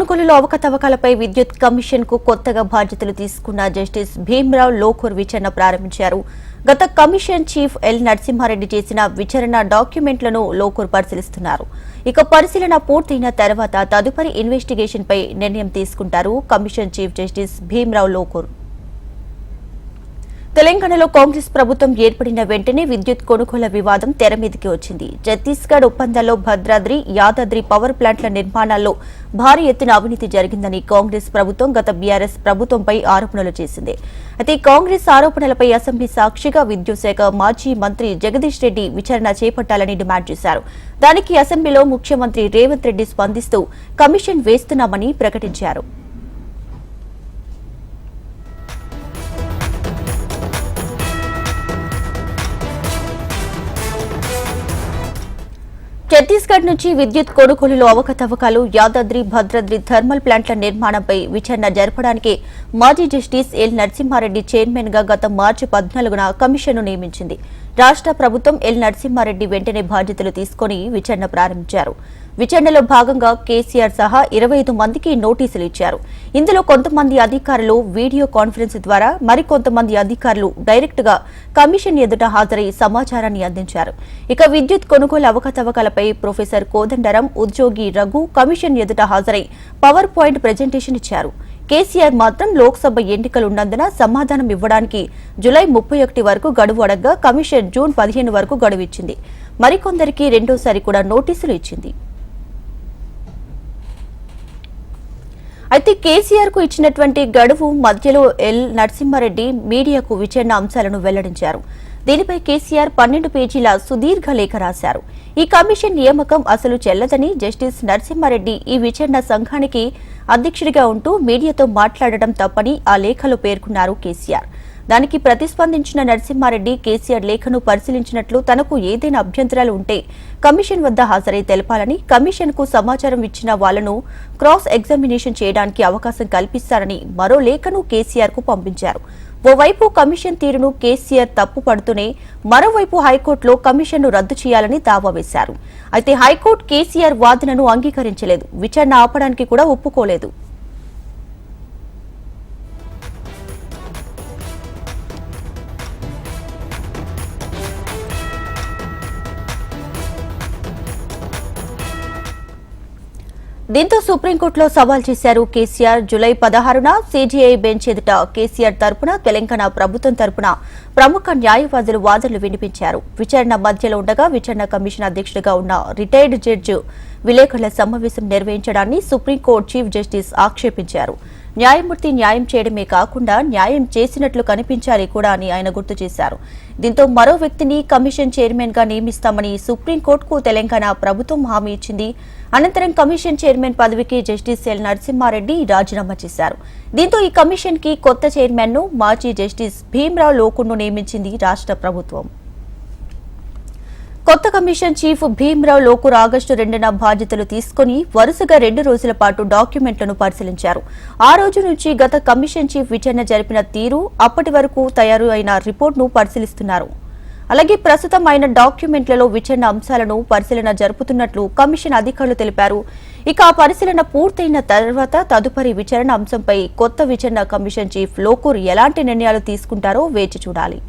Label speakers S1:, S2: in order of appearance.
S1: కొనుగోలులో అవకతవకలపై విద్యుత్ కమిషన్కు కొత్తగా బాధ్యతలు తీసుకున్న జస్టిస్ భీమ్రావ్ లోకూర్ విచారణ ప్రారంభించారు. గత కమిషన్ చీఫ్ ఎల్ నరసింహారెడ్డి చేసిన విచారణ డాక్యుమెంట్లను లోకూర్ పరిశీలిస్తున్నారు. ఇక పరిశీలన పూర్తయిన తర్వాత తదుపరి ఇన్వెస్టిగేషన్ పై నిర్ణయం తీసుకుంటారు commission chief justice Bhimrao Lokur. తెలంగాణలో కాంగ్రెస్ ప్రభుత్వం ఏర్పడిన వెంటనే విద్యుత్ కొనుగోల వివాదం తెరమీదికి వచ్చింది. ఛత్తీస్గఢ్ ఒప్పందాల్లో భద్రాద్రి యాదాద్రి పవర్ ప్లాంట్ల నిర్మాణాల్లో భారీ ఎత్తున అవినీతి జరిగిందని కాంగ్రెస్ ప్రభుత్వం గత బీఆర్ఎస్ ప్రభుత్వంపై ఆరోపణలు చేసింది. అయితే కాంగ్రెస్ ఆరోపణలపై అసెంబ్లీ సాక్షిగా విద్యుత్ శాఖ మాజీ మంత్రి జగదీష్ రెడ్డి విచారణ చేపట్టాలని డిమాండ్ చేశారు. దానికి అసెంబ్లీలో ముఖ్యమంత్రి రేవంత్ రెడ్డి స్పందిస్తూ కమిషన్ వేస్తున్నామని ప్రకటించారు. ఛత్తీస్గఢ్ నుంచి విద్యుత్ కొనుగోలులో అవకతవకాలు యాదాద్రి భద్రాద్రి థర్మల్ ప్లాంట్ల నిర్మాణంపై విచారణ జరపడానికి మాజీ జస్టిస్ ఎల్ నరసింహారెడ్డి చైర్మన్గా గత మార్చి పద్నాలుగున కమిషన్ను నియమించింది. రాష్ట్ర ప్రభుత్వం ఎల్ నరసింహారెడ్డి వెంటనే బాధ్యతలు తీసుకుని విచారణ ప్రారంభించారు. విచారణలో భాగంగా కేసీఆర్ సహా ఇరవై ఐదు మందికి నోటీసులు ఇచ్చారు. ఇందులో కొంతమంది అధికారులు వీడియో కాన్ఫరెన్స్ ద్వారా మరికొంతమంది అధికారులు డైరెక్ట్గా కమిషన్ ఎదుట హాజరై సమాచారాన్ని అందించారు. ఇక విద్యుత్ కొనుగోలు అవకతవకలపై ప్రొఫెసర్ కోదండరం ఉద్యోగి రఘు కమిషన్ ఎదుట హాజరై పవర్ పాయింట్ ప్రజెంటేషన్ ఇచ్చారు. కేసీఆర్ మాత్రం లోక్సభ ఎన్నికలున్నందున సమాధానం ఇవ్వడానికి జులై ముప్పై ఒకటి వరకు గడువు అడగ్గా కమిషన్ జూన్ పదిహేను వరకు గడువు ఇచ్చింది. మరికొందరికి రెండోసారి కూడా నోటీసులు ఇచ్చింది. అయితే కేసీఆర్కు ఇచ్చినటువంటి గడువు మధ్యలో ఎల్ నరసింహారెడ్డి మీడియాకు విచారణ అంశాలను వెల్లడించారు. దీనిపై కేసీఆర్ పన్నెండు పేజీల సుదీర్ఘ లేఖ రాశారు. ఈ కమిషన్ నియామకం అసలు చెల్లదని జస్టిస్ నరసింహారెడ్డి ఈ విచారణ సంఘానికి అధ్యక్షుడిగా ఉంటూ మీడియాతో మాట్లాడడం తప్పని ఆ లేఖలో పేర్కొన్నారు కేసీఆర్. దానికి ప్రతిస్పందించిన నరసింహారెడ్డి కేసీఆర్ లేఖను పరిశీలించినట్లు తనకు ఏదైనా అభ్యంతరాలు ఉంటే కమిషన్ వద్ద హాజరై తెలపాలని కమిషన్కు సమాచారం ఇచ్చిన వాళ్ళను క్రాస్ ఎగ్జామినేషన్ చేయడానికి అవకాశం కల్పిస్తారని మరో లేఖను కేసీఆర్కు పంపించారు. ఓవైపు కమిషన్ తీరును కేసీఆర్ తప్పు పడుతూనే మరోవైపు హైకోర్టులో కమిషన్ను రద్దు చేయాలని దావా వేశారు. అయితే హైకోర్టు కేసీఆర్ వాదనను అంగీకరించలేదు. విచారణ ఆపడానికి కూడా ఒప్పుకోలేదు. దీంతో సుప్రీంకోర్టులో సవాల్ చేశారు కేసీఆర్. జులై పదహారున సీజీఐ బెంచ్ ఎదుట కేసీఆర్ తరపున తెలంగాణ ప్రభుత్వం తరపున ప్రముఖ న్యాయవాదులు వాదనలు వినిపించారు. విచారణ మధ్యలో ఉండగా విచారణ కమిషన్ అధ్యక్షుడిగా ఉన్న రిటైర్డ్ జడ్జి విలేకరుల సమావేశం నిర్వహించడాన్ని సుప్రీంకోర్టు చీఫ్ జస్టిస్ ఆక్షేపించారు. న్యాయమూర్తి న్యాయం చేయడమే కాకుండా న్యాయం చేసినట్లు కనిపించాలి కూడా అని ఆయన గుర్తు చేశారు. దీంతో మరో వ్యక్తిని కమిషన్ చైర్మన్గా నియమిస్తామని సుప్రీంకోర్టుకు తెలంగాణ ప్రభుత్వం హామీ ఇచ్చింది. అనంతరం కమిషన్ చైర్మన్ పదవికి జస్టిస్ ఎల్ నరసింహారెడ్డి రాజీనామా చేశారు. దీంతో ఈ కమిషన్కి కొత్త చైర్మన్ను మాజీ జస్టిస్ భీమ్రావు లోకుండు నియమించింది రాష్ట్ర ప్రభుత్వం. కొత్త commission chief Bhimrao Lokur August రెండున బాధ్యతలు తీసుకుని వరుసగా రెండు రోజుల పాటు డాక్యుమెంట్లను పరిశీలించారు. ఆ రోజు నుంచి గత కమిషన్ చీఫ్ విచారణ జరిపిన తీరు అప్పటి వరకు తయారు అయిన రిపోర్ట్ను పరిశీలిస్తున్నారు. అలాగే ప్రస్తుతం అయిన డాక్యుమెంట్లలో విచారణ అంశాలను పరిశీలన జరుపుతున్నట్లు కమిషన్ అధికారులు తెలిపారు. ఇక ఆ పరిశీలన పూర్తయిన తర్వాత తదుపరి విచారణ అంశంపై కొత్త విచారణ కమిషన్ చీఫ్ లోకూర్ ఎలాంటి నిర్ణయాలు తీసుకుంటారో వేచి చూడాలి.